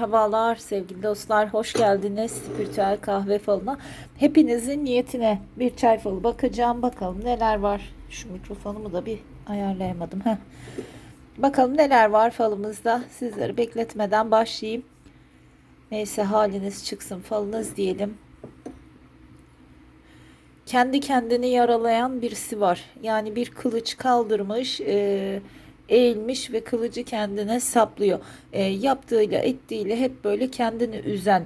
Merhabalar sevgili dostlar, hoş geldiniz Spiritüel Kahve Falı'na. Hepinizin niyetine bir çay falı bakacağım. Bakalım neler var. Şu mikrofonumu da bir ayarlayamadım. Heh. Bakalım neler var falımızda. Sizleri bekletmeden başlayayım. Neyse haliniz çıksın falınız diyelim. Kendi kendini yaralayan birisi var. Yani bir kılıç kaldırmış, e, eğilmiş ve kılıcı kendine saplıyor. E, yaptığıyla ettiğiyle hep böyle kendini üzen.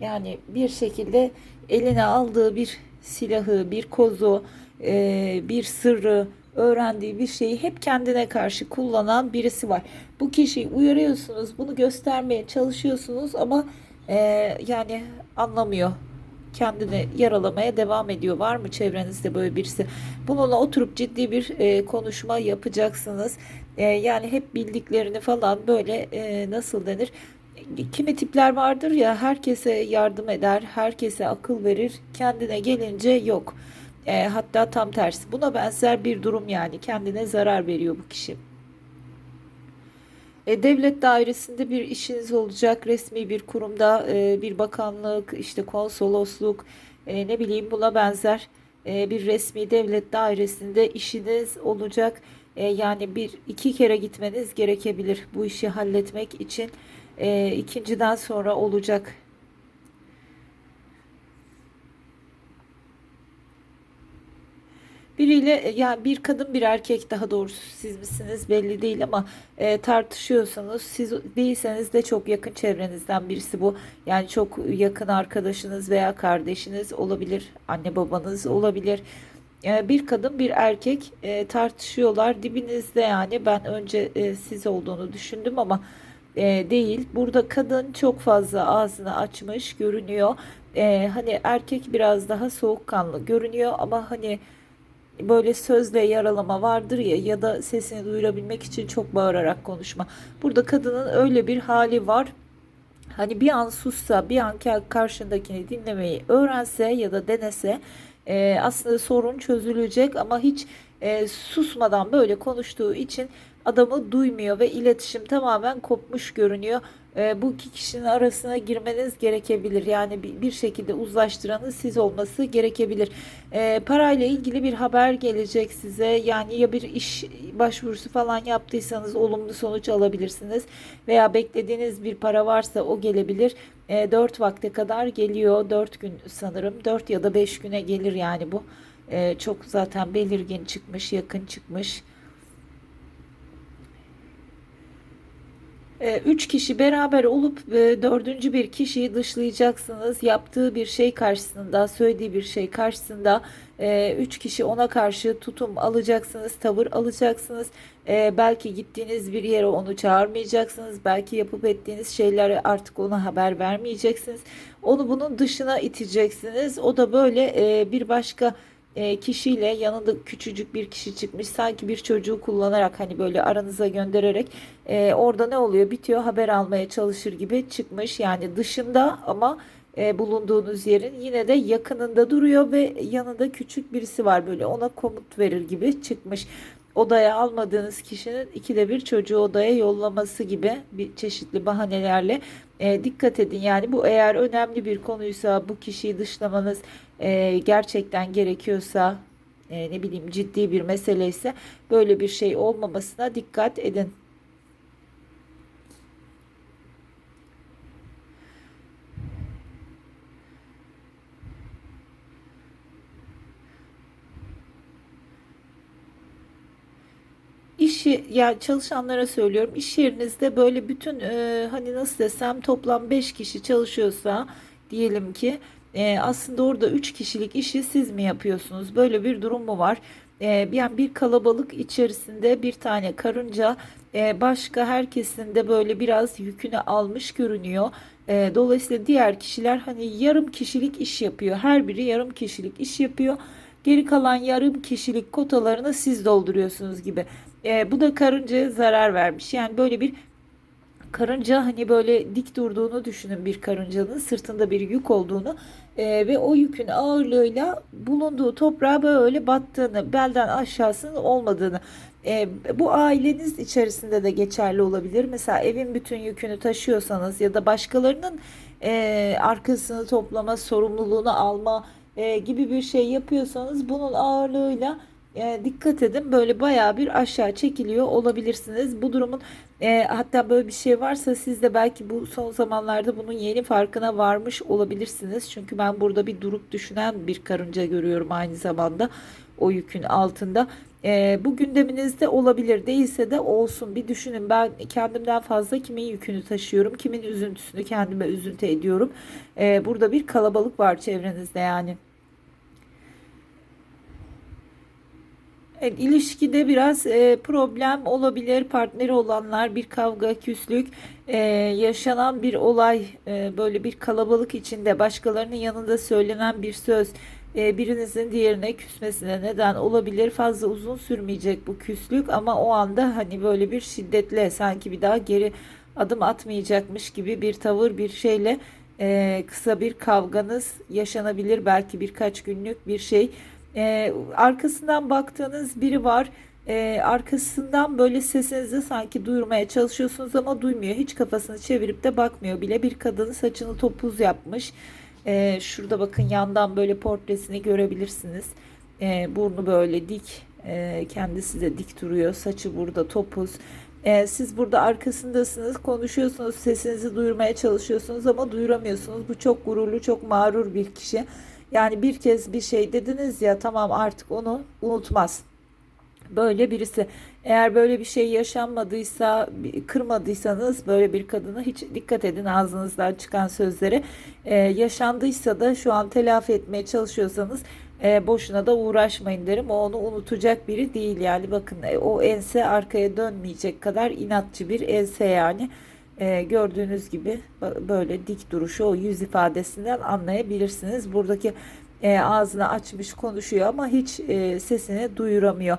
Yani bir şekilde eline aldığı bir silahı, bir kozu, e, bir sırrı, öğrendiği bir şeyi hep kendine karşı kullanan birisi var. Bu kişiyi uyarıyorsunuz, bunu göstermeye çalışıyorsunuz ama e, yani anlamıyor kendini yaralamaya devam ediyor. Var mı çevrenizde böyle birisi? Bununla oturup ciddi bir e, konuşma yapacaksınız. E, yani hep bildiklerini falan böyle e, nasıl denir? Kimi tipler vardır ya herkese yardım eder, herkese akıl verir. Kendine gelince yok. E, hatta tam tersi. Buna benzer bir durum yani. Kendine zarar veriyor bu kişi. Devlet dairesinde bir işiniz olacak, resmi bir kurumda, bir bakanlık, işte konsolosluk, ne bileyim buna benzer bir resmi devlet dairesinde işiniz olacak. E, yani bir iki kere gitmeniz gerekebilir bu işi halletmek için. E, ikinciden sonra olacak. Biriyle e, yani bir kadın bir erkek daha doğrusu siz misiniz belli değil ama e, tartışıyorsanız siz değilseniz de çok yakın çevrenizden birisi bu. Yani çok yakın arkadaşınız veya kardeşiniz olabilir, anne babanız olabilir. E, bir kadın bir erkek e, tartışıyorlar dibinizde yani ben önce e, siz olduğunu düşündüm ama e, değil. Burada kadın çok fazla ağzını açmış görünüyor. Hani erkek biraz daha soğukkanlı görünüyor ama hani böyle sözle yaralama vardır ya ya da sesini duyurabilmek için çok bağırarak konuşma. Burada kadının öyle bir hali var. Hani bir an sussa, bir an karşındakini dinlemeyi öğrense ya da denese e, aslında sorun çözülecek ama hiç e, susmadan böyle konuştuğu için adamı duymuyor ve iletişim tamamen kopmuş görünüyor. E, bu iki kişinin arasına girmeniz gerekebilir. Yani bir, bir şekilde uzlaştıranın siz olması gerekebilir. E, parayla ilgili bir haber gelecek size. Yani ya bir iş başvurusu falan yaptıysanız olumlu sonuç alabilirsiniz. Veya beklediğiniz bir para varsa o gelebilir. E, 4 vakte kadar geliyor. 4 gün sanırım. 4 ya da 5 güne gelir yani bu. E, çok zaten belirgin çıkmış, yakın çıkmış. E, Üç kişi beraber olup e, dördüncü bir kişiyi dışlayacaksınız. Yaptığı bir şey karşısında, söylediği bir şey karşısında e, üç kişi ona karşı tutum alacaksınız, tavır alacaksınız. E, belki gittiğiniz bir yere onu çağırmayacaksınız. Belki yapıp ettiğiniz şeyleri artık ona haber vermeyeceksiniz. Onu bunun dışına iteceksiniz. O da böyle e, bir başka kişiyle yanında küçücük bir kişi çıkmış sanki bir çocuğu kullanarak hani böyle aranıza göndererek e, orada ne oluyor? Bitiyor haber almaya çalışır gibi çıkmış. Yani dışında ama e, bulunduğunuz yerin yine de yakınında duruyor ve yanında küçük birisi var. Böyle ona komut verir gibi çıkmış. Odaya almadığınız kişinin ikide bir çocuğu odaya yollaması gibi bir çeşitli bahanelerle e, dikkat edin. Yani bu eğer önemli bir konuysa bu kişiyi dışlamanız e, gerçekten gerekiyorsa e, ne bileyim ciddi bir mesele ise böyle bir şey olmamasına dikkat edin. İşi ya çalışanlara söylüyorum iş yerinizde böyle bütün e, hani nasıl desem toplam 5 kişi çalışıyorsa diyelim ki e, aslında orada 3 kişilik işi siz mi yapıyorsunuz? Böyle bir durum mu var? E, yani bir kalabalık içerisinde bir tane karınca e, başka herkesin de böyle biraz yükünü almış görünüyor. E, dolayısıyla diğer kişiler hani yarım kişilik iş yapıyor. Her biri yarım kişilik iş yapıyor. Geri kalan yarım kişilik kotalarını siz dolduruyorsunuz gibi. E, bu da karıncaya zarar vermiş. Yani böyle bir Karınca hani böyle dik durduğunu düşünün bir karıncanın sırtında bir yük olduğunu e, ve o yükün ağırlığıyla bulunduğu toprağa böyle battığını, belden aşağısının olmadığını. E, bu aileniz içerisinde de geçerli olabilir. Mesela evin bütün yükünü taşıyorsanız ya da başkalarının e, arkasını toplama, sorumluluğunu alma e, gibi bir şey yapıyorsanız bunun ağırlığıyla e, dikkat edin böyle bayağı bir aşağı çekiliyor olabilirsiniz. Bu durumun e, hatta böyle bir şey varsa siz de belki bu son zamanlarda bunun yeni farkına varmış olabilirsiniz. Çünkü ben burada bir durup düşünen bir karınca görüyorum aynı zamanda o yükün altında. E, bu gündeminizde olabilir değilse de olsun bir düşünün ben kendimden fazla kimin yükünü taşıyorum kimin üzüntüsünü kendime üzüntü ediyorum. E, burada bir kalabalık var çevrenizde yani. Evet, ilişkide biraz e, problem olabilir. Partneri olanlar bir kavga, küslük, e, yaşanan bir olay, e, böyle bir kalabalık içinde başkalarının yanında söylenen bir söz, e, birinizin diğerine küsmesine neden olabilir. Fazla uzun sürmeyecek bu küslük ama o anda hani böyle bir şiddetle sanki bir daha geri adım atmayacakmış gibi bir tavır, bir şeyle e, kısa bir kavganız yaşanabilir. Belki birkaç günlük bir şey. Ee, arkasından baktığınız biri var. Ee, arkasından böyle sesinizi sanki duyurmaya çalışıyorsunuz ama duymuyor. Hiç kafasını çevirip de bakmıyor bile. Bir kadının saçını topuz yapmış. Ee, şurada bakın yandan böyle portresini görebilirsiniz. Ee, burnu böyle dik. Ee, kendisi de dik duruyor. Saçı burada topuz. Siz burada arkasındasınız, konuşuyorsunuz, sesinizi duyurmaya çalışıyorsunuz ama duyuramıyorsunuz. Bu çok gururlu, çok mağrur bir kişi. Yani bir kez bir şey dediniz ya tamam artık onu unutmaz. Böyle birisi eğer böyle bir şey yaşanmadıysa kırmadıysanız böyle bir kadına hiç dikkat edin ağzınızdan çıkan sözlere ee, yaşandıysa da şu an telafi etmeye çalışıyorsanız e, boşuna da uğraşmayın derim. O onu unutacak biri değil yani. Bakın e, o ense arkaya dönmeyecek kadar inatçı bir ense yani e, gördüğünüz gibi böyle dik duruşu o yüz ifadesinden anlayabilirsiniz. Buradaki e, ağzını açmış konuşuyor ama hiç e, sesini duyuramıyor.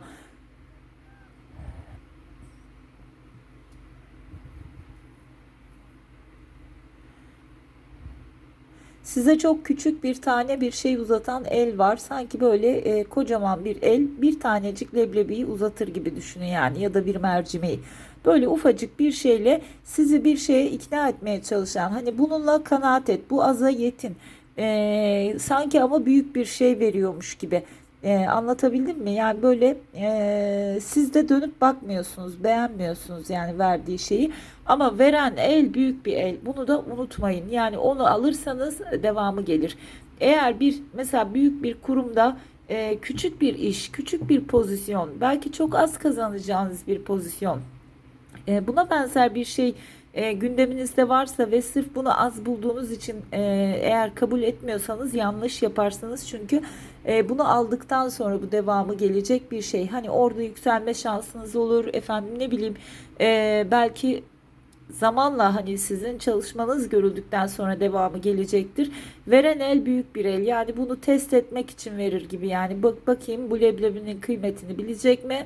Size çok küçük bir tane bir şey uzatan el var. Sanki böyle e, kocaman bir el bir tanecik leblebiyi uzatır gibi düşünün yani ya da bir mercimeği. Böyle ufacık bir şeyle sizi bir şeye ikna etmeye çalışan hani bununla kanaat et bu aza yetin. E, sanki ama büyük bir şey veriyormuş gibi. E, anlatabildim mi? Yani böyle e, siz de dönüp bakmıyorsunuz, beğenmiyorsunuz yani verdiği şeyi. Ama veren el büyük bir el. Bunu da unutmayın. Yani onu alırsanız devamı gelir. Eğer bir mesela büyük bir kurumda e, küçük bir iş, küçük bir pozisyon, belki çok az kazanacağınız bir pozisyon. E, buna benzer bir şey e, gündeminizde varsa ve sırf bunu az bulduğunuz için e, eğer kabul etmiyorsanız yanlış yaparsınız. Çünkü e, bunu aldıktan sonra bu devamı gelecek bir şey. Hani orada yükselme şansınız olur. Efendim ne bileyim e, belki zamanla hani sizin çalışmanız görüldükten sonra devamı gelecektir. Veren el büyük bir el. Yani bunu test etmek için verir gibi. Yani bak bakayım bu leblebinin kıymetini bilecek mi?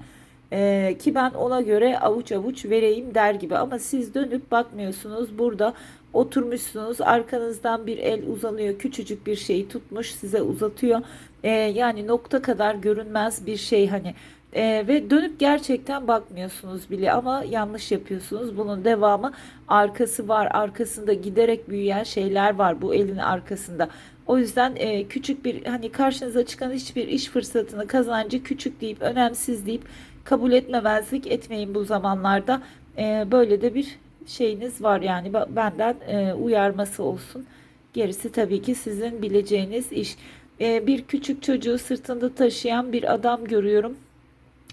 Ee, ki ben ona göre avuç avuç vereyim der gibi. Ama siz dönüp bakmıyorsunuz. Burada oturmuşsunuz. Arkanızdan bir el uzanıyor. Küçücük bir şeyi tutmuş size uzatıyor. Ee, yani nokta kadar görünmez bir şey hani. Ee, ve dönüp gerçekten bakmıyorsunuz bile. Ama yanlış yapıyorsunuz. Bunun devamı arkası var. Arkasında giderek büyüyen şeyler var bu elin arkasında. O yüzden e, küçük bir hani karşınıza çıkan hiçbir iş fırsatını kazancı küçük deyip önemsiz deyip kabul etmemezlik etmeyin bu zamanlarda. E, böyle de bir şeyiniz var yani benden e, uyarması olsun. Gerisi tabii ki sizin bileceğiniz iş. E, bir küçük çocuğu sırtında taşıyan bir adam görüyorum.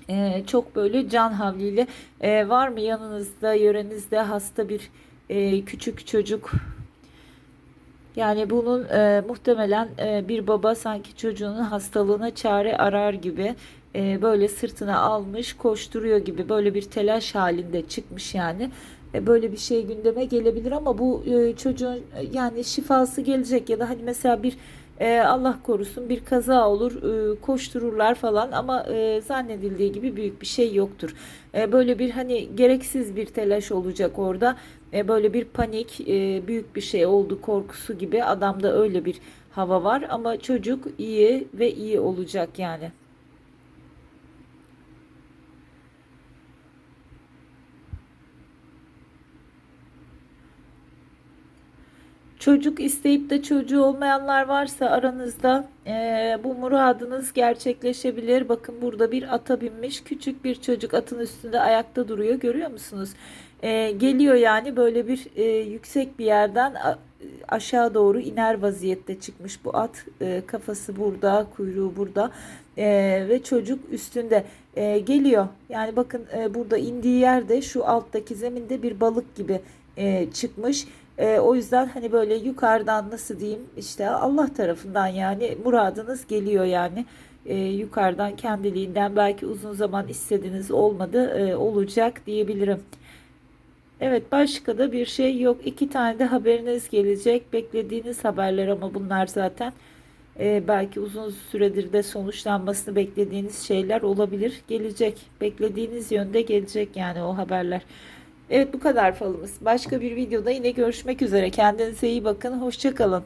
E, çok böyle can havliyle e, var mı yanınızda yörenizde hasta bir e, küçük çocuk yani bunun e, muhtemelen e, bir baba sanki çocuğunun hastalığına çare arar gibi e, böyle sırtına almış koşturuyor gibi böyle bir telaş halinde çıkmış yani. E, böyle bir şey gündeme gelebilir ama bu e, çocuğun e, yani şifası gelecek ya da hani mesela bir Allah korusun bir kaza olur e, koştururlar falan ama zannedildiği gibi büyük bir şey yoktur. Böyle bir hani gereksiz bir telaş olacak orada. böyle bir panik, büyük bir şey oldu korkusu gibi adamda öyle bir hava var ama çocuk iyi ve iyi olacak yani. Çocuk isteyip de çocuğu olmayanlar varsa aranızda eee, bu muradınız gerçekleşebilir. Bakın burada bir ata binmiş küçük bir çocuk atın üstünde ayakta duruyor. Görüyor musunuz? Eee, geliyor yani böyle bir eee, yüksek bir yerden aşağı doğru iner vaziyette çıkmış bu at. Eee, kafası burada, kuyruğu burada Eee, ve çocuk üstünde Eee, geliyor. Yani bakın eee, burada indiği yerde şu alttaki zeminde bir balık gibi eee, çıkmış. Ee, o yüzden hani böyle yukarıdan nasıl diyeyim işte Allah tarafından yani muradınız geliyor yani Ee, yukarıdan kendiliğinden belki uzun zaman istediğiniz olmadı e, olacak diyebilirim. Evet başka da bir şey yok. İki tane de haberiniz gelecek. Beklediğiniz haberler ama bunlar zaten e, belki uzun süredir de sonuçlanmasını beklediğiniz şeyler olabilir. Gelecek. Beklediğiniz yönde gelecek yani o haberler. Evet bu kadar falımız. Başka bir videoda yine görüşmek üzere. Kendinize iyi bakın. Hoşça kalın.